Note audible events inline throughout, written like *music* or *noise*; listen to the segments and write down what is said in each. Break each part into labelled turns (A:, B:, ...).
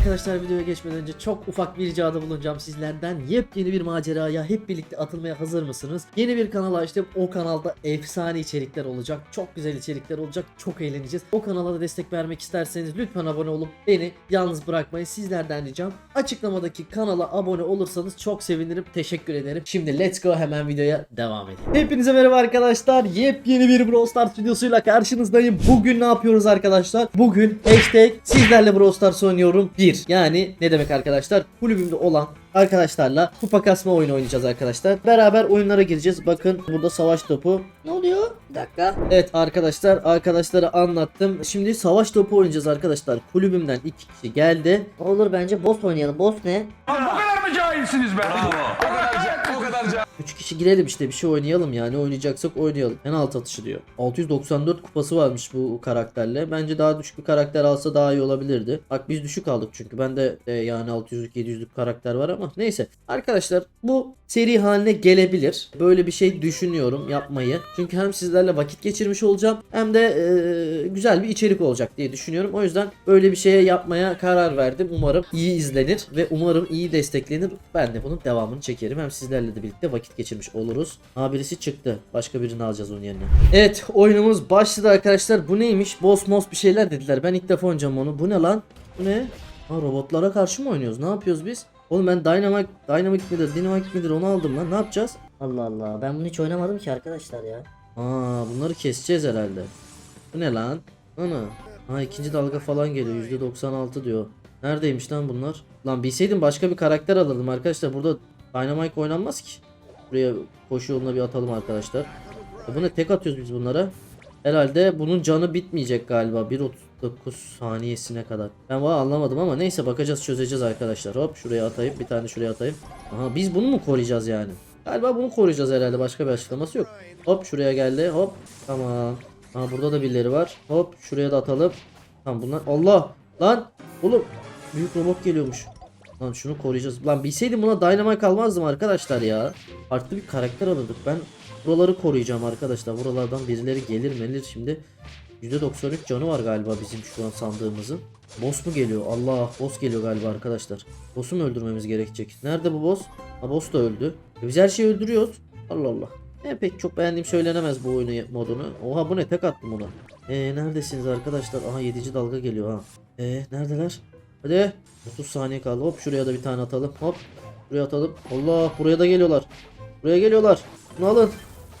A: Arkadaşlar videoya geçmeden önce çok ufak bir ricada bulunacağım sizlerden. Yepyeni bir maceraya hep birlikte atılmaya hazır mısınız? Yeni bir kanal açtım. O kanalda efsane içerikler olacak. Çok güzel içerikler olacak. Çok eğleneceğiz. O kanala da destek vermek isterseniz lütfen abone olup beni yalnız bırakmayın. Sizlerden ricam açıklamadaki kanala abone olursanız çok sevinirim. Teşekkür ederim. Şimdi let's go hemen videoya devam edelim. Hepinize merhaba arkadaşlar. Yepyeni bir Brawl Stars videosuyla karşınızdayım. Bugün ne yapıyoruz arkadaşlar? Bugün hashtag sizlerle Brawl Stars oynuyorum 1. Yani ne demek arkadaşlar? Kulübümde olan arkadaşlarla kupa kasma oyunu oynayacağız arkadaşlar. Beraber oyunlara gireceğiz. Bakın burada savaş topu. Ne oluyor? Bir dakika. Evet arkadaşlar arkadaşlara anlattım. Şimdi savaş topu oynayacağız arkadaşlar. Kulübümden iki kişi geldi.
B: Olur bence boss oynayalım. Boss ne?
C: Bu kadar mı cahilsiniz be? O kadar cahil, kadar cahil.
A: 3 kişi girelim işte bir şey oynayalım yani oynayacaksak oynayalım. Penaltı atışı diyor. 694 kupası varmış bu karakterle. Bence daha düşük bir karakter alsa daha iyi olabilirdi. Bak biz düşük aldık çünkü. Bende de yani 600'lük 700'lük karakter var ama neyse. Arkadaşlar bu seri haline gelebilir. Böyle bir şey düşünüyorum yapmayı. Çünkü hem sizlerle vakit geçirmiş olacağım hem de e, güzel bir içerik olacak diye düşünüyorum. O yüzden böyle bir şeye yapmaya karar verdim. Umarım iyi izlenir ve umarım iyi desteklenir. Ben de bunun devamını çekerim. Hem sizlerle de birlikte vakit geçirmiş oluruz. Ha birisi çıktı. Başka birini alacağız onun yerine. Evet oyunumuz başladı arkadaşlar. Bu neymiş? Boss mos bir şeyler dediler. Ben ilk defa oynayacağım onu. Bu ne lan? Bu ne? Ha robotlara karşı mı oynuyoruz? Ne yapıyoruz biz? Oğlum ben Dynamite, Dynamite midir, Dynamite midir onu aldım lan. Ne yapacağız?
B: Allah Allah. Ben bunu hiç oynamadım ki arkadaşlar ya.
A: Aa bunları keseceğiz herhalde. Bu ne lan? Ana. Ha ikinci dalga falan geliyor. %96 diyor. Neredeymiş lan bunlar? Lan bilseydim başka bir karakter alırdım arkadaşlar. Burada Dynamite oynanmaz ki. Buraya koşu yoluna bir atalım arkadaşlar. E bu tek atıyoruz biz bunlara. Herhalde bunun canı bitmeyecek galiba. 1.39 saniyesine kadar. Ben valla anlamadım ama neyse bakacağız çözeceğiz arkadaşlar. Hop şuraya atayım. Bir tane şuraya atayım. Aha biz bunu mu koruyacağız yani? Galiba bunu koruyacağız herhalde. Başka bir açıklaması yok. Hop şuraya geldi. Hop. Tamam. Ha burada da birileri var. Hop şuraya da atalım. Tamam bunlar. Allah. Lan. Oğlum. Büyük robot geliyormuş. Lan şunu koruyacağız. Lan bilseydim buna Dynamite almazdım arkadaşlar ya. Farklı bir karakter alırdık. Ben buraları koruyacağım arkadaşlar. Buralardan birileri gelir melir şimdi. %93 canı var galiba bizim şu an sandığımızın. Boss mu geliyor? Allah boss geliyor galiba arkadaşlar. Boss'u mu öldürmemiz gerekecek? Nerede bu boss? Ha boss da öldü. E biz her şeyi öldürüyoruz. Allah Allah. Ben pek çok beğendiğim söylenemez bu oyunu modunu. Oha bu ne tek attım buna. Eee neredesiniz arkadaşlar? Aha 7. dalga geliyor ha. Eee neredeler? Hadi. 30 saniye kaldı. Hop şuraya da bir tane atalım. Hop. Buraya atalım. Allah buraya da geliyorlar. Buraya geliyorlar. Bunu alın.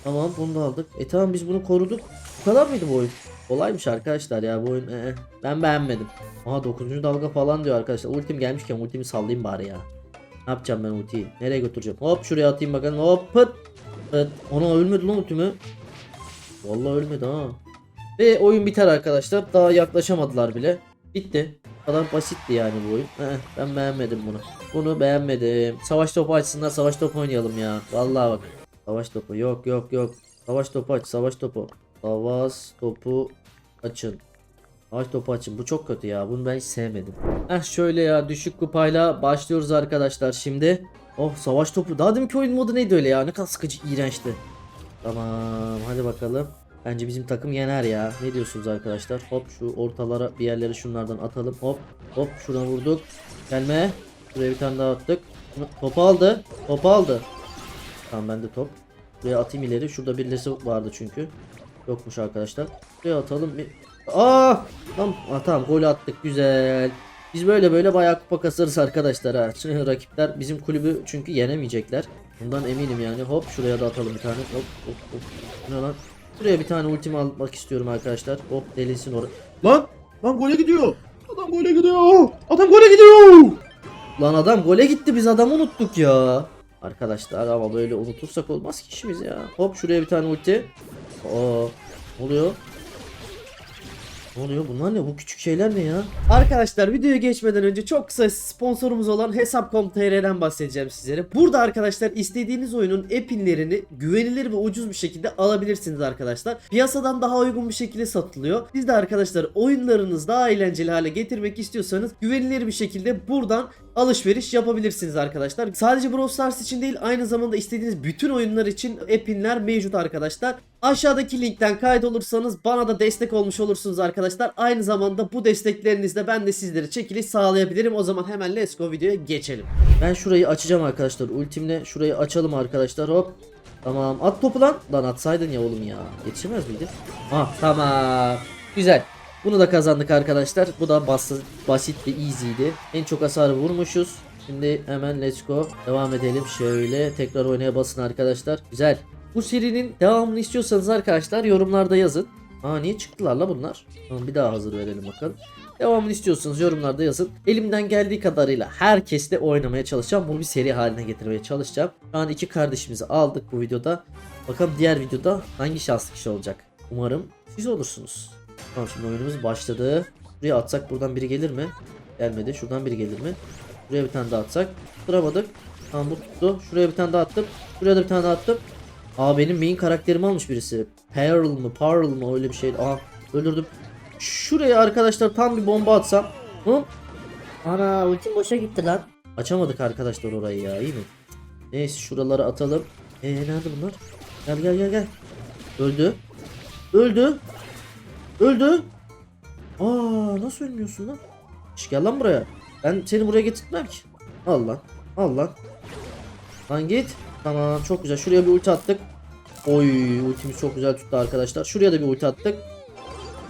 A: Tamam bunu da aldık. E tamam biz bunu koruduk. Bu kadar mıydı bu oyun? Kolaymış arkadaşlar ya bu oyun. ee, ben beğenmedim. Aha 9. dalga falan diyor arkadaşlar. Ultim gelmişken ultimi sallayayım bari ya. Ne yapacağım ben ultiyi? Nereye götüreceğim? Hop şuraya atayım bakalım. Hop pıt. Pıt. Ona ölmedi lan ultimi. Vallahi ölmedi ha. Ve oyun biter arkadaşlar. Daha yaklaşamadılar bile. Bitti. Kadar basitti yani bu oyun. Eh, ben beğenmedim bunu. Bunu beğenmedim. Savaş topu açsınlar savaş topu oynayalım ya. Vallahi bak. Savaş topu yok yok yok. Savaş topu aç savaş topu. Savaş topu açın. Savaş topu açın. Bu çok kötü ya. Bunu ben hiç sevmedim. Heh şöyle ya düşük kupayla başlıyoruz arkadaşlar şimdi. Oh savaş topu. Daha deminki oyun modu neydi öyle ya? Ne kadar sıkıcı iğrençti. Tamam hadi bakalım. Bence bizim takım yener ya. Ne diyorsunuz arkadaşlar? Hop şu ortalara bir yerleri şunlardan atalım. Hop hop şuna vurduk. Gelme. Buraya bir tane daha attık. Topu aldı. Topu aldı. Tamam bende top. Buraya atayım ileri. Şurada birisi vardı çünkü. Yokmuş arkadaşlar. Buraya atalım. Aa! Tamam, Aa, tamam gol attık. Güzel. Biz böyle böyle bayağı kupa kasarız arkadaşlar ha. Rakipler bizim kulübü çünkü yenemeyecekler. Bundan eminim yani. Hop şuraya da atalım bir tane. Hop hop hop. Ne lan? Şuraya bir tane ultimi almak istiyorum arkadaşlar. Hop delinsin oraya. Lan! Lan gole gidiyor. Adam gole gidiyor. Adam gole gidiyor. Lan adam gole gitti biz adamı unuttuk ya. Arkadaşlar ama böyle unutursak olmaz ki işimiz ya. Hop şuraya bir tane ulti. Aa, oluyor? Ne oluyor? Bunlar ne? Bu küçük şeyler ne ya? Arkadaşlar videoya geçmeden önce çok kısa sponsorumuz olan Hesap.com.tr'den bahsedeceğim sizlere. Burada arkadaşlar istediğiniz oyunun epinlerini güvenilir ve ucuz bir şekilde alabilirsiniz arkadaşlar. Piyasadan daha uygun bir şekilde satılıyor. Siz de arkadaşlar oyunlarınızı daha eğlenceli hale getirmek istiyorsanız güvenilir bir şekilde buradan alışveriş yapabilirsiniz arkadaşlar. Sadece Brawl Stars için değil aynı zamanda istediğiniz bütün oyunlar için app'inler mevcut arkadaşlar. Aşağıdaki linkten kaydolursanız bana da destek olmuş olursunuz arkadaşlar. Aynı zamanda bu desteklerinizle ben de sizlere çekiliş sağlayabilirim. O zaman hemen let's go videoya geçelim. Ben şurayı açacağım arkadaşlar. Ultimle şurayı açalım arkadaşlar. Hop. Tamam at topu lan. Lan atsaydın ya oğlum ya. Yetişemez miydi? Ah tamam. Güzel. Bunu da kazandık arkadaşlar. Bu da basit, basit ve easy'ydi. En çok hasarı vurmuşuz. Şimdi hemen let's go. Devam edelim. Şöyle tekrar oynaya basın arkadaşlar. Güzel. Bu serinin devamını istiyorsanız arkadaşlar yorumlarda yazın. Aa niye çıktılar la bunlar? Tamam bir daha hazır verelim bakalım. Devamını istiyorsanız yorumlarda yazın. Elimden geldiği kadarıyla herkesle oynamaya çalışacağım. Bunu bir seri haline getirmeye çalışacağım. Şu an iki kardeşimizi aldık bu videoda. Bakalım diğer videoda hangi şanslı kişi olacak. Umarım siz olursunuz. Tamam şimdi oyunumuz başladı. Buraya atsak buradan biri gelir mi? Gelmedi. Şuradan biri gelir mi? Buraya bir tane daha atsak. Tutturamadık. Tamam bu tuttu. Şuraya bir tane daha attım. Buraya da bir tane daha attım. Aa benim main karakterimi almış birisi. Pearl mı? Pearl mı? Öyle bir şey. Aa öldürdüm. Şuraya arkadaşlar tam bir bomba atsam. Hı?
B: Ana ultim boşa gitti lan.
A: Açamadık arkadaşlar orayı ya iyi mi? Neyse şuraları atalım. Eee nerede bunlar? Gel gel gel gel. Öldü. Öldü. Öldü. Aa nasıl ölmüyorsun lan? Şş, gel lan buraya. Ben seni buraya getirtmem ki. Al lan. Al lan. Lan git. Tamam çok güzel. Şuraya bir ulti attık. Oy ultimiz çok güzel tuttu arkadaşlar. Şuraya da bir ulti attık.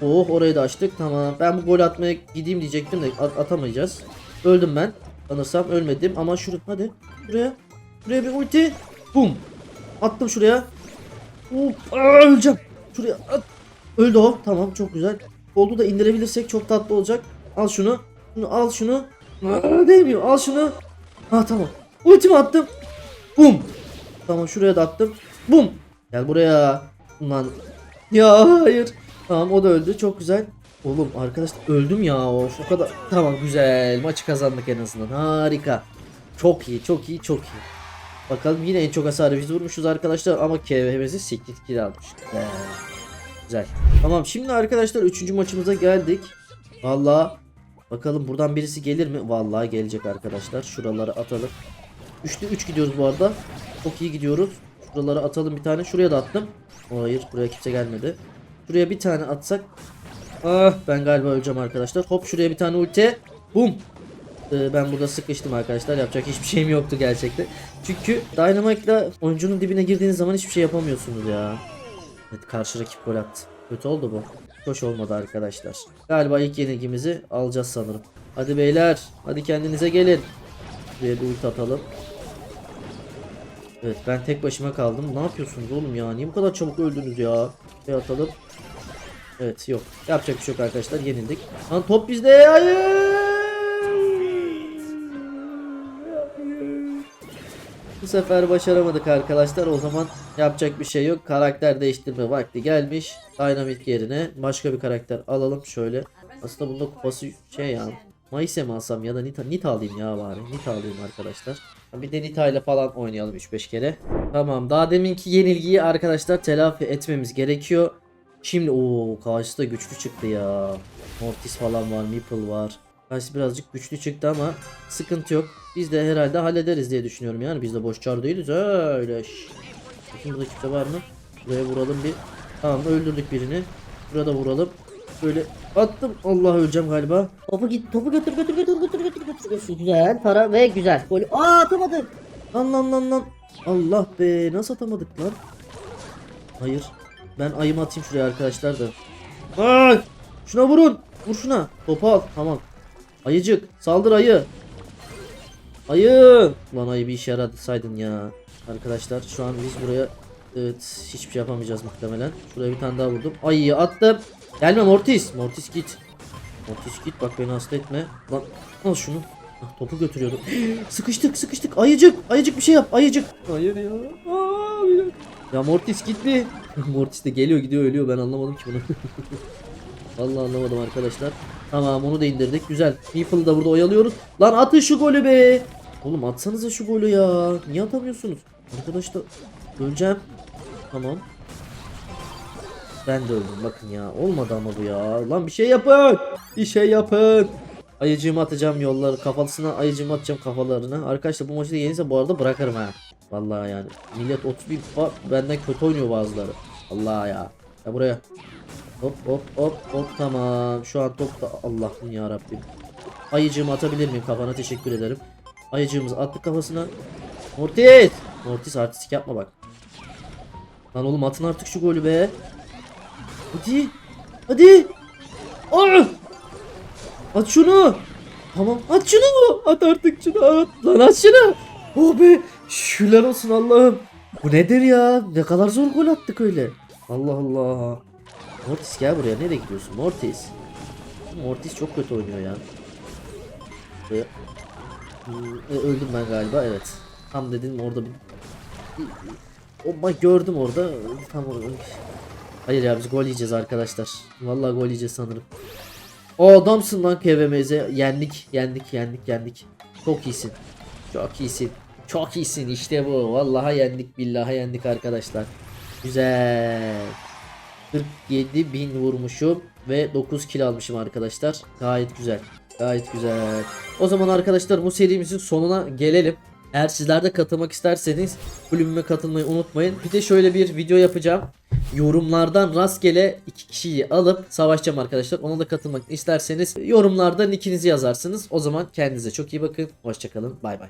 A: Oh orayı da açtık. Tamam. Ben bu gol atmaya gideyim diyecektim de at- atamayacağız. Öldüm ben. Sanırsam ölmedim ama şuraya hadi. Buraya. Buraya bir ulti. Bum. Attım şuraya. Hop. Öleceğim. Şuraya at. Öldü o. Tamam çok güzel. Koldu da indirebilirsek çok tatlı olacak. Al şunu. Şunu al şunu. Aa, değmiyor. Al şunu. Ha tamam. Ultimi attım. Bum. Tamam şuraya da attım. Bum. Gel buraya. Ulan. Ya hayır. Tamam o da öldü. Çok güzel. Oğlum arkadaş öldüm ya. Of o kadar. Tamam güzel. Maçı kazandık en azından. Harika. Çok iyi, çok iyi, çok iyi. Bakalım yine en çok hasarı biz vurmuşuz arkadaşlar ama KVM'si 8 kill almış. Ee, güzel. Tamam şimdi arkadaşlar 3. maçımıza geldik. Vallahi bakalım buradan birisi gelir mi? Vallahi gelecek arkadaşlar. Şuraları atalım. 3'te 3 gidiyoruz bu arada. Çok iyi gidiyoruz. Şuraları atalım bir tane. Şuraya da attım. Hayır buraya kimse gelmedi. Şuraya bir tane atsak. Ah ben galiba öleceğim arkadaşlar. Hop şuraya bir tane ulti. Bum. Ee, ben burada sıkıştım arkadaşlar. Yapacak hiçbir şeyim yoktu gerçekten. Çünkü Dynamite'la oyuncunun dibine girdiğiniz zaman hiçbir şey yapamıyorsunuz ya. Evet karşı rakip gol attı. Kötü oldu bu. Hoş olmadı arkadaşlar. Galiba ilk yenilgimizi alacağız sanırım. Hadi beyler. Hadi kendinize gelin. Buraya bir ulti atalım. Evet ben tek başıma kaldım. Ne yapıyorsunuz oğlum ya? Niye bu kadar çabuk öldünüz ya? Bir atalım. Evet yok. Yapacak bir şey yok arkadaşlar. Yenildik. Lan top bizde. Hayır. Sefer başaramadık arkadaşlar. O zaman yapacak bir şey yok. Karakter değiştirme vakti gelmiş. Dynamite yerine başka bir karakter alalım şöyle. Aslında bunda kupası şey ya. Mayse mi alsam ya da Nita, Nita alayım ya bari. Nita alayım arkadaşlar. Bir de Nita ile falan oynayalım 3-5 kere. Tamam daha deminki yenilgiyi arkadaşlar telafi etmemiz gerekiyor. Şimdi o karşıda güçlü çıktı ya. Mortis falan var, Meeple var. Karşı birazcık güçlü çıktı ama sıkıntı yok. Biz de herhalde hallederiz diye düşünüyorum yani. Biz de boş çar değiliz. Öyle. Bakın burada kimse var mı? Buraya vuralım bir. Tamam öldürdük birini. Burada vuralım. Böyle attım. Allah öleceğim galiba.
B: Topu git topu götür götür götür götür götür. götür. Güzel para ve güzel. Gol. Aa atamadım.
A: Lan lan lan lan. Allah be nasıl atamadık lan? Hayır. Ben ayımı atayım şuraya arkadaşlar da. Bak! Şuna vurun. Vur şuna. Topu al. Tamam. Ayıcık. Saldır ayı. Ayı. Lan ayı bir işe yarasaydın ya. Arkadaşlar şu an biz buraya evet hiçbir şey yapamayacağız muhtemelen. Şuraya bir tane daha vurdum. Ayıyı attım. Gelme Mortis. Mortis git. Mortis git bak beni hasta etme. Lan al şunu. Ah, topu götürüyordum. *gasps* sıkıştık sıkıştık. Ayıcık. Ayıcık bir şey yap. Ayıcık. Hayır ya. Aa, ya Mortis git bir. *laughs* Mortis de geliyor gidiyor ölüyor ben anlamadım ki bunu. *laughs* Vallahi anlamadım arkadaşlar. Tamam onu da indirdik. Güzel. Meeple'ı da burada oyalıyoruz. Lan atın şu golü be. Oğlum atsanıza şu golü ya. Niye atamıyorsunuz? Arkadaşlar öleceğim. Tamam. Ben de öldüm bakın ya. Olmadı ama bu ya. Lan bir şey yapın. Bir şey yapın. Ayıcığımı atacağım yolları kafasına ayıcığımı atacağım kafalarına. Arkadaşlar bu maçı da yeniyse bu arada bırakırım ha. Vallahi yani. Millet 30 bin fa- benden kötü oynuyor bazıları. Allah ya. Ya buraya. Hop hop hop hop tamam. Şu an top da Allah'ım ya Rabbim. Ayıcığımı atabilir miyim kafana teşekkür ederim. Ayıcığımızı attık kafasına. Mortis. Mortis artistik yapma bak. Lan oğlum atın artık şu golü be. Hadi. Hadi. Aa! At şunu. Tamam at şunu. At artık şunu at. Lan at şunu. Oh be. Şükürler olsun Allah'ım. Bu nedir ya? Ne kadar zor gol attık öyle. Allah Allah. Mortis gel buraya. Nereye gidiyorsun Mortis? Mortis çok kötü oynuyor ya. Ve- Ee, öldüm ben galiba evet. Tam dedim orada bir... O bak gördüm orada. Tam orada. Hayır ya biz gol yiyeceğiz arkadaşlar. Vallahi gol yiyeceğiz sanırım. O adamsın lan KVMZ. Yendik, yendik, yendik, yendik. Çok iyisin. Çok iyisin. Çok iyisin işte bu. Vallahi yendik, billahi yendik arkadaşlar. Güzel. 47 bin vurmuşum ve 9 kill almışım arkadaşlar. Gayet güzel. Gayet güzel. O zaman arkadaşlar bu serimizin sonuna gelelim. Eğer sizler de katılmak isterseniz kulübüme katılmayı unutmayın. Bir de şöyle bir video yapacağım. Yorumlardan rastgele iki kişiyi alıp savaşacağım arkadaşlar. Ona da katılmak isterseniz yorumlardan ikinizi yazarsınız. O zaman kendinize çok iyi bakın. Hoşçakalın. Bay bay.